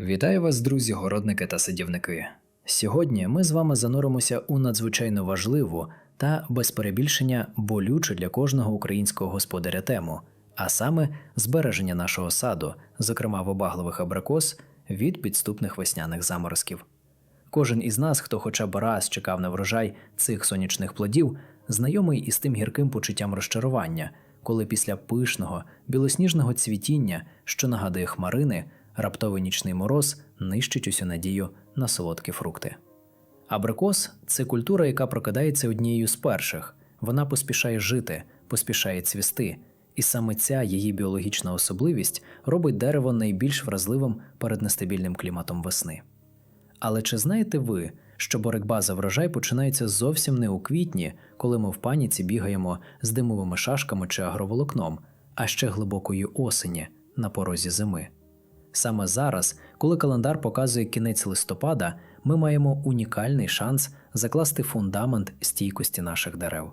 Вітаю вас, друзі, городники та садівники. Сьогодні ми з вами зануримося у надзвичайно важливу та без перебільшення болючу для кожного українського господаря тему, а саме збереження нашого саду, зокрема вибагливих абрикос, від підступних весняних заморозків. Кожен із нас, хто хоча б раз чекав на врожай цих сонячних плодів, знайомий із тим гірким почуттям розчарування, коли після пишного білосніжного цвітіння, що нагадує хмарини, раптовий нічний мороз нищить усю надію на солодкі фрукти. Абрикос це культура, яка прокидається однією з перших. Вона поспішає жити, поспішає цвісти, і саме ця її біологічна особливість робить дерево найбільш вразливим перед нестабільним кліматом весни. Але чи знаєте ви, що боротьба за врожай починається зовсім не у квітні, коли ми в паніці бігаємо з димовими шашками чи агроволокном, а ще глибокої осені на порозі зими? Саме зараз, коли календар показує кінець листопада, ми маємо унікальний шанс закласти фундамент стійкості наших дерев.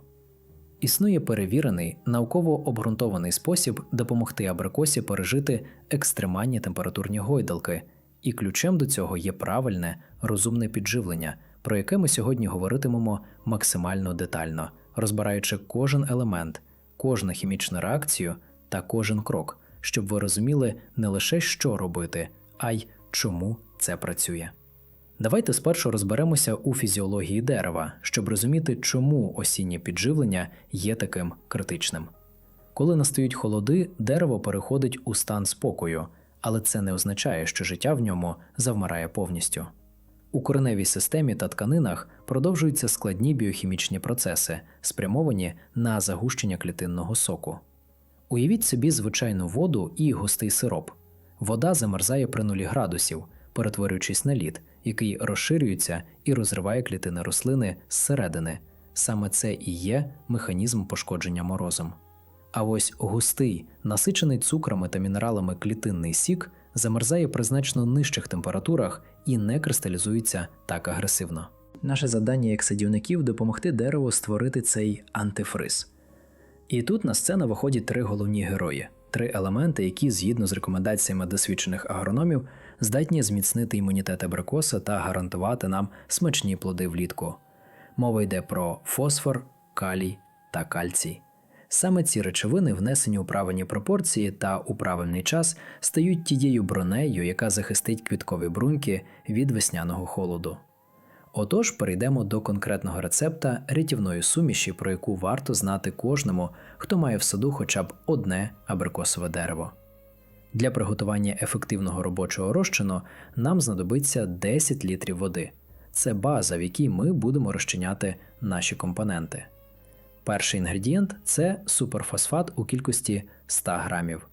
Існує перевірений, науково обґрунтований спосіб допомогти абрикосі пережити екстремальні температурні гойдалки, і ключем до цього є правильне, розумне підживлення, про яке ми сьогодні говоритимемо максимально детально, розбираючи кожен елемент, кожну хімічну реакцію та кожен крок, щоб ви розуміли не лише що робити, а й чому це працює. Давайте спершу розберемося у фізіології дерева, щоб розуміти, чому осіннє підживлення є таким критичним. Коли настають холоди, дерево переходить у стан спокою, але це не означає, що життя в ньому завмирає повністю. У кореневій системі та тканинах продовжуються складні біохімічні процеси, спрямовані на загущення клітинного соку. Уявіть собі звичайну воду і густий сироп. Вода замерзає при нулі градусів, перетворюючись на лід, який розширюється і розриває клітини рослини зсередини. Саме це і є механізм пошкодження морозом. А ось густий, насичений цукрами та мінералами клітинний сік замерзає при значно нижчих температурах і не кристалізується так агресивно. Наше завдання як садівників допомогти дереву створити цей антифриз. І тут на сцену виходять три головні герої, три елементи, які, згідно з рекомендаціями досвідчених агрономів, здатні зміцнити імунітет абрикоса та гарантувати нам смачні плоди влітку. Мова йде про фосфор, калій та кальцій. Саме ці речовини, внесені у правильні пропорції та у правильний час, стають тією бронею, яка захистить квіткові бруньки від весняного холоду. Отож, перейдемо до конкретного рецепта рятівної суміші, про яку варто знати кожному, хто має в саду хоча б одне абрикосове дерево. Для приготування ефективного робочого розчину нам знадобиться 10 літрів води. Це база, в якій ми будемо розчиняти наші компоненти. Перший інгредієнт це суперфосфат у кількості 100 грамів.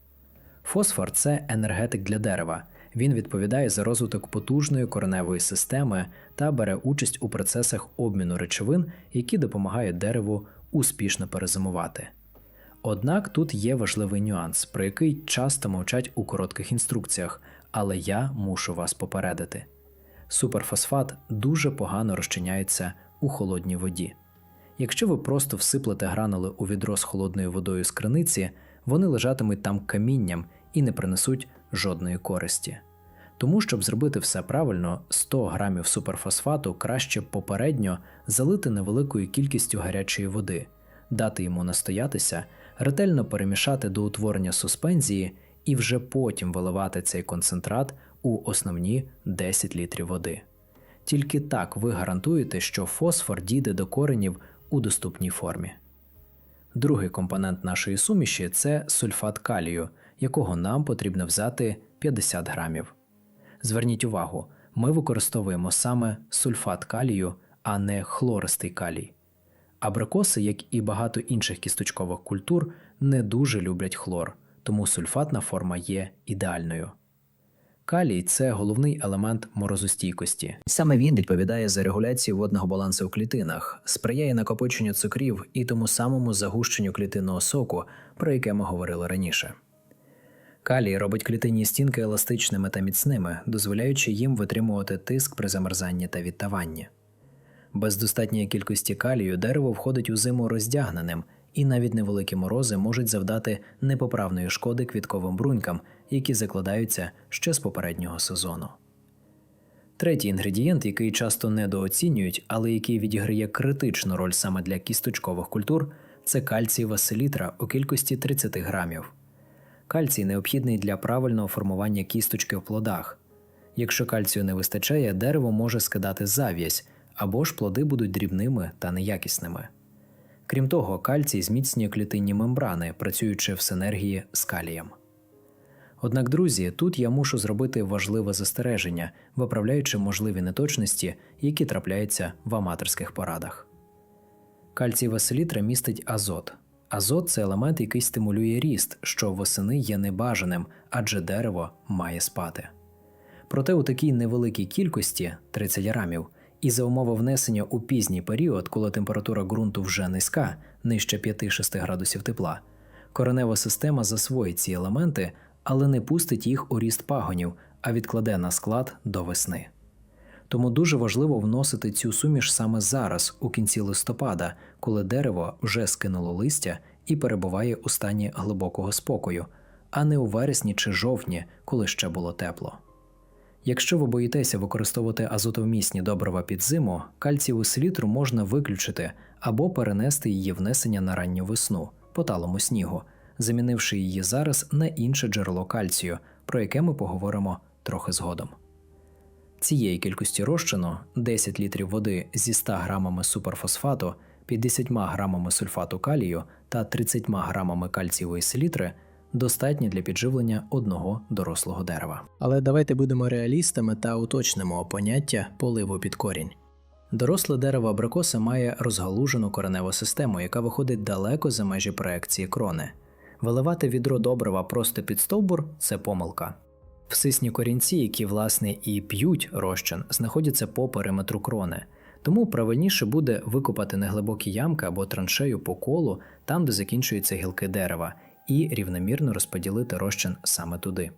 Фосфор це енергетик для дерева. Він відповідає за розвиток потужної кореневої системи та бере участь у процесах обміну речовин, які допомагають дереву успішно перезимувати. Однак тут є важливий нюанс, про який часто мовчать у коротких інструкціях, але я мушу вас попередити. Суперфосфат дуже погано розчиняється у холодній воді. Якщо ви просто всиплете гранули у відро з холодною водою з криниці, вони лежатимуть там камінням і не принесуть жодної користі. Тому, щоб зробити все правильно, 100 грамів суперфосфату краще попередньо залити невеликою кількістю гарячої води, дати йому настоятися, ретельно перемішати до утворення суспензії і вже потім виливати цей концентрат у основні 10 літрів води. Тільки так ви гарантуєте, що фосфор дійде до коренів у доступній формі. Другий компонент нашої суміші це сульфат калію, якого нам потрібно взяти 50 грамів. Зверніть увагу, ми використовуємо саме сульфат калію, а не хлористий калій. Абрикоси, як і багато інших кісточкових культур, не дуже люблять хлор, тому сульфатна форма є ідеальною. Калій це головний елемент морозостійкості. Саме він відповідає за регуляцію водного балансу в клітинах, сприяє накопиченню цукрів і тому самому загущенню клітинного соку, про яке ми говорили раніше. Калій робить клітинні стінки еластичними та міцними, дозволяючи їм витримувати тиск при замерзанні та відтаванні. Без достатньої кількості калію дерево входить у зиму роздягненим, і навіть невеликі морози можуть завдати непоправної шкоди квітковим брунькам, які закладаються ще з попереднього сезону. Третій інгредієнт, який часто недооцінюють, але який відіграє критичну роль саме для кісточкових культур, це кальцієва селітра у кількості 30 грамів. Кальцій необхідний для правильного формування кісточки в плодах. Якщо кальцію не вистачає, дерево може скидати зав'язь, або ж плоди будуть дрібними та неякісними. Крім того, кальцій зміцнює клітинні мембрани, працюючи в синергії з калієм. Однак, друзі, тут я мушу зробити важливе застереження, виправляючи можливі неточності, які трапляються в аматорських порадах. Кальцієва селітра містить азот. Азот це елемент, який стимулює ріст, що восени є небажаним, адже дерево має спати. Проте у такій невеликій кількості 30 грамів, і за умови внесення у пізній період, коли температура ґрунту вже низька, нижче 5-6 градусів тепла, коренева система засвоїть ці елементи, але не пустить їх у ріст пагонів, а відкладе на склад до весни. Тому дуже важливо вносити цю суміш саме зараз, у кінці листопада, коли дерево вже скинуло листя і перебуває у стані глибокого спокою, а не у вересні чи жовтні, коли ще було тепло. Якщо ви боїтеся використовувати азотовмісні добрива під зиму, кальцієву селітру можна виключити або перенести її внесення на ранню весну по талому снігу, замінивши її зараз на інше джерело кальцію, про яке ми поговоримо трохи згодом. Цієї кількості розчину 10 літрів води зі 100 грамами суперфосфату, 50 грамами сульфату калію та 30 грамами кальцієвої селітри достатньо для підживлення одного дорослого дерева. Але давайте будемо реалістами та уточнимо поняття поливу під корінь. Доросле дерево абрикоса має розгалужену кореневу систему, яка виходить далеко за межі проекції крони. Виливати відро добрива просто під стовбур це помилка. Всисні корінці, які власне і п'ють розчин, знаходяться по периметру крони. Тому правильніше буде викопати неглибокі ямки або траншею по колу, там, де закінчуються гілки дерева, і рівномірно розподілити розчин саме туди.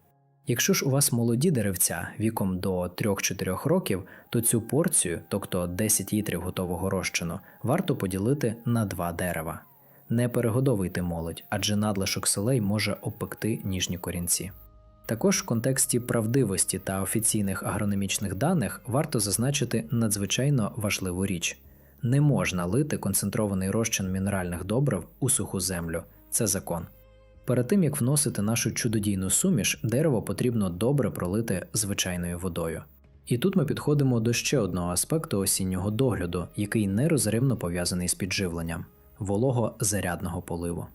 Якщо ж у вас молоді деревця віком до 3-4 років, то цю порцію, тобто 10 літрів готового розчину, варто поділити на два дерева. Не перегодовуйте молодь, адже надлишок селей може опекти ніжні корінці. Також в контексті правдивості та офіційних агрономічних даних варто зазначити надзвичайно важливу річ: не можна лити концентрований розчин мінеральних добрив у суху землю. Це закон. Перед тим як вносити нашу чудодійну суміш, дерево потрібно добре пролити звичайною водою. І тут ми підходимо до ще одного аспекту осіннього догляду, який нерозривно пов'язаний з підживленням волого-зарядного поливу.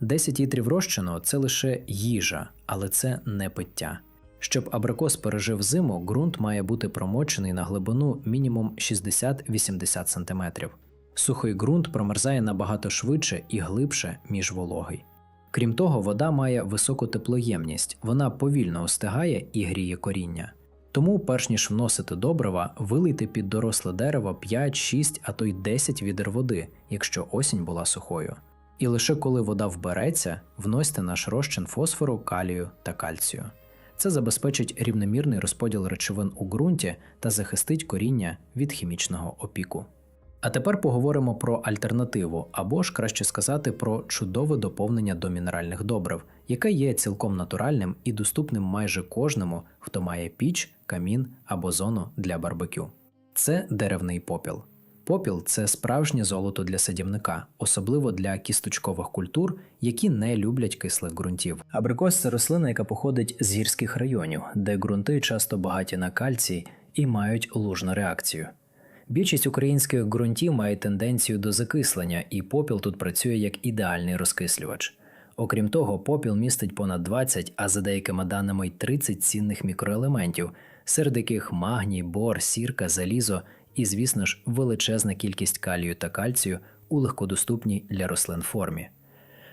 10 літрів розчину це лише їжа, але це не пиття. Щоб абрикос пережив зиму, ґрунт має бути промочений на глибину мінімум 60-80 см. Сухий ґрунт промерзає набагато швидше і глибше, ніж вологий. Крім того, вода має високу теплоємність, вона повільно остигає і гріє коріння. Тому, перш ніж вносити добрива, вилийте під доросле дерево 5, 6, а то й 10 відер води, якщо осінь була сухою. І лише коли вода вбереться, вносьте наш розчин фосфору, калію та кальцію. Це забезпечить рівномірний розподіл речовин у ґрунті та захистить коріння від хімічного опіку. А тепер поговоримо про альтернативу, або ж краще сказати про чудове доповнення до мінеральних добрив, яке є цілком натуральним і доступним майже кожному, хто має піч, камін або зону для барбекю. Це деревний попіл. Попіл це справжнє золото для садівника, особливо для кісточкових культур, які не люблять кислих ґрунтів. Абрикос це рослина, яка походить з гірських районів, де ґрунти часто багаті на кальцій і мають лужну реакцію. Більшість українських ґрунтів має тенденцію до закислення, і попіл тут працює як ідеальний розкислювач. Окрім того, попіл містить понад 20, а за деякими даними й 30 цінних мікроелементів, серед яких магній, бор, сірка, залізо і, звісно ж, величезна кількість калію та кальцію у легкодоступній для рослин формі.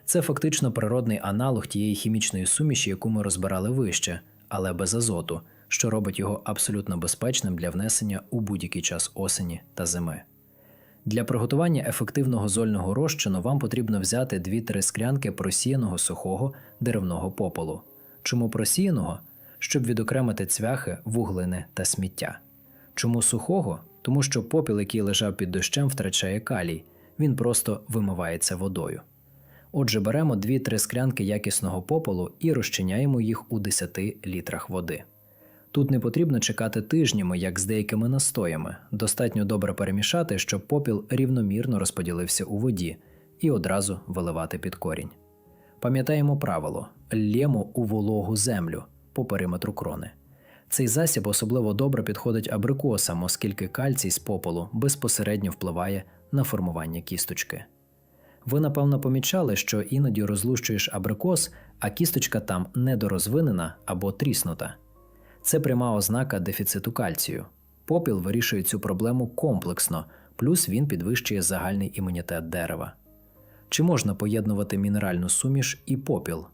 Це фактично природний аналог тієї хімічної суміші, яку ми розбирали вище, але без азоту, що робить його абсолютно безпечним для внесення у будь-який час осені та зими. Для приготування ефективного зольного розчину вам потрібно взяти 2-3 склянки просіяного сухого деревного попелу. Чому просіяного? Щоб відокремити цвяхи, вуглини та сміття. Чому сухого? Тому що попіл, який лежав під дощем, втрачає калій, він просто вимивається водою. Отже, беремо 2-3 склянки якісного попелу і розчиняємо їх у 10 літрах води. Тут не потрібно чекати тижнями, як з деякими настоями. Достатньо добре перемішати, щоб попіл рівномірно розподілився у воді, і одразу виливати під корінь. Пам'ятаємо правило: лємо у вологу землю по периметру крони. Цей засіб особливо добре підходить абрикосам, оскільки кальцій з попелу безпосередньо впливає на формування кісточки. Ви, напевно, помічали, що іноді розлущуєш абрикос, а кісточка там недорозвинена або тріснута. Це пряма ознака дефіциту кальцію. Попіл вирішує цю проблему комплексно, плюс він підвищує загальний імунітет дерева. Чи можна поєднувати мінеральну суміш і попіл?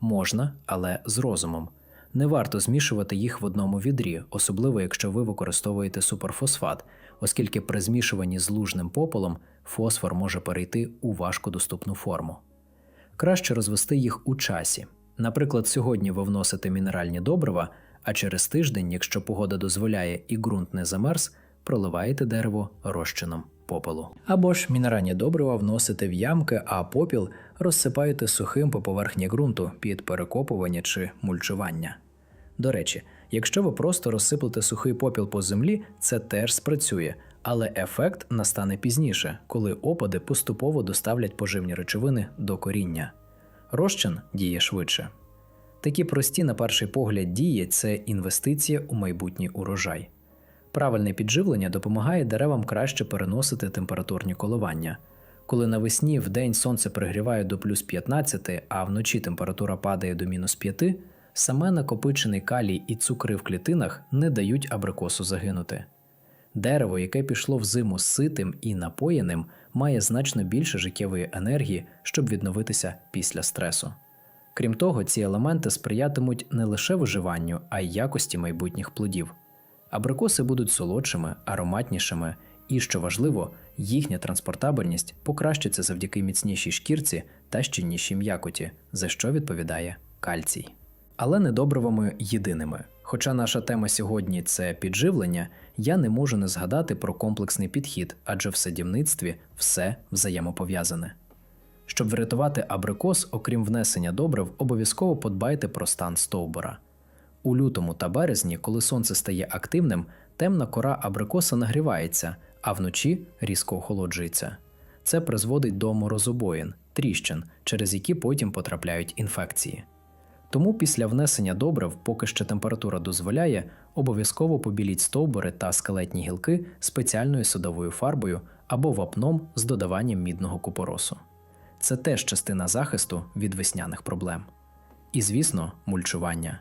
Можна, але з розумом. Не варто змішувати їх в одному відрі, особливо якщо ви використовуєте суперфосфат, оскільки при змішуванні з лужним попелом фосфор може перейти у важкодоступну форму. Краще розвести їх у часі. Наприклад, сьогодні ви вносите мінеральні добрива, а через тиждень, якщо погода дозволяє і ґрунт не замерз, проливаєте дерево розчином попелу. Або ж мінеральні добрива вносите в ямки, а попіл розсипаєте сухим по поверхні ґрунту під перекопування чи мульчування. До речі, якщо ви просто розсиплете сухий попіл по землі, це теж спрацює, але ефект настане пізніше, коли опади поступово доставлять поживні речовини до коріння. Розчин діє швидше. Такі прості, на перший погляд, дії це інвестиція у майбутній урожай. Правильне підживлення допомагає деревам краще переносити температурні коливання. Коли навесні в день сонце пригріває до плюс 15, а вночі температура падає до мінус 5, саме накопичений калій і цукри в клітинах не дають абрикосу загинути. Дерево, яке пішло в зиму ситим і напоєним, має значно більше життєвої енергії, щоб відновитися після стресу. Крім того, ці елементи сприятимуть не лише виживанню, а й якості майбутніх плодів. Абрикоси будуть солодшими, ароматнішими, і, що важливо, їхня транспортабельність покращиться завдяки міцнішій шкірці та щільнішій м'якоті, за що відповідає кальцій. Але не добривами єдиними. Хоча наша тема сьогодні це підживлення, я не можу не згадати про комплексний підхід, адже в садівництві все взаємопов'язане. Щоб врятувати абрикос, окрім внесення добрив, обов'язково подбайте про стан стовбура. У лютому та березні, коли сонце стає активним, темна кора абрикоса нагрівається, а вночі різко охолоджується. Це призводить до морозобоїн, тріщин, через які потім потрапляють інфекції. Тому після внесення добрив, поки ще температура дозволяє, обов'язково побіліть стовбури та скелетні гілки спеціальною садовою фарбою або вапном з додаванням мідного купоросу. Це теж частина захисту від весняних проблем. І, звісно, мульчування.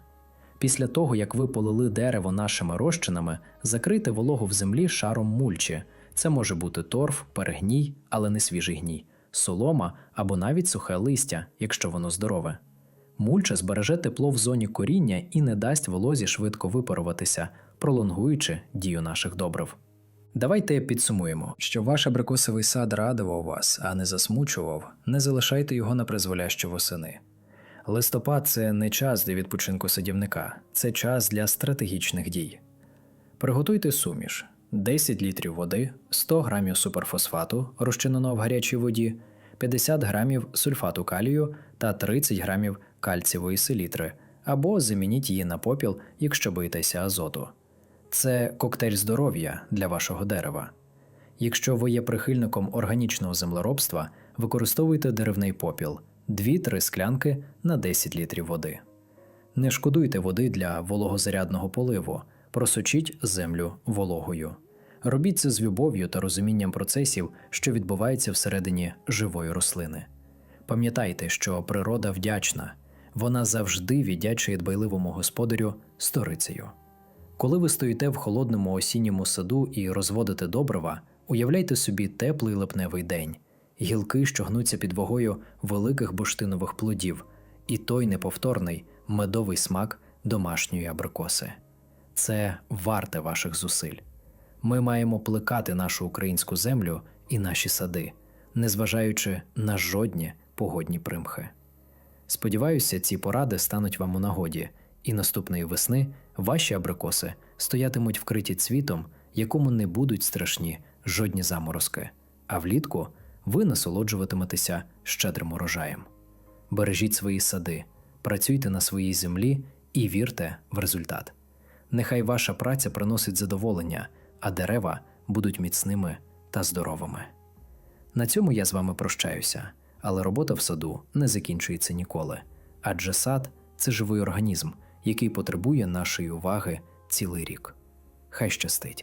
Після того, як ви полили дерево нашими розчинами, закрийте вологу в землі шаром мульчі. Це може бути торф, перегній, але не свіжий гній, солома або навіть сухе листя, якщо воно здорове. Мульча збереже тепло в зоні коріння і не дасть волозі швидко випаруватися, пролонгуючи дію наших добрив. Давайте підсумуємо, що ваш абрикосовий сад радував вас, а не засмучував, не залишайте його на призволяще восени. Листопад це не час для відпочинку садівника, це час для стратегічних дій. Приготуйте суміш: 10 літрів води, 100 грамів суперфосфату, розчиненого в гарячій воді, 50 грамів сульфату калію та 30 грамів кальцієвої селітри, або замініть її на попіл, якщо боїтеся азоту. Це коктейль здоров'я для вашого дерева. Якщо ви є прихильником органічного землеробства, використовуйте деревний попіл 2-3 склянки на 10 літрів води. Не шкодуйте води для вологозарядного поливу, просочіть землю вологою. Робіть це з любов'ю та розумінням процесів, що відбуваються всередині живої рослини. Пам'ятайте, що природа вдячна, вона завжди віддячує дбайливому господарю сторицею. Коли ви стоїте в холодному осінньому саду і розводите добрива, уявляйте собі теплий липневий день, гілки, що гнуться під вагою великих бурштинових плодів, і той неповторний медовий смак домашньої абрикоси. Це варте ваших зусиль. Ми маємо плекати нашу українську землю і наші сади, незважаючи на жодні погодні примхи. Сподіваюся, ці поради стануть вам у нагоді, і наступної весни ваші абрикоси стоятимуть вкриті цвітом, якому не будуть страшні жодні заморозки, а влітку ви насолоджуватиметеся щедрим урожаєм. Бережіть свої сади, працюйте на своїй землі і вірте в результат. Нехай ваша праця приносить задоволення, а дерева будуть міцними та здоровими. На цьому я з вами прощаюся, але робота в саду не закінчується ніколи, адже сад це живий організм, який потребує нашої уваги цілий рік. Хай щастить!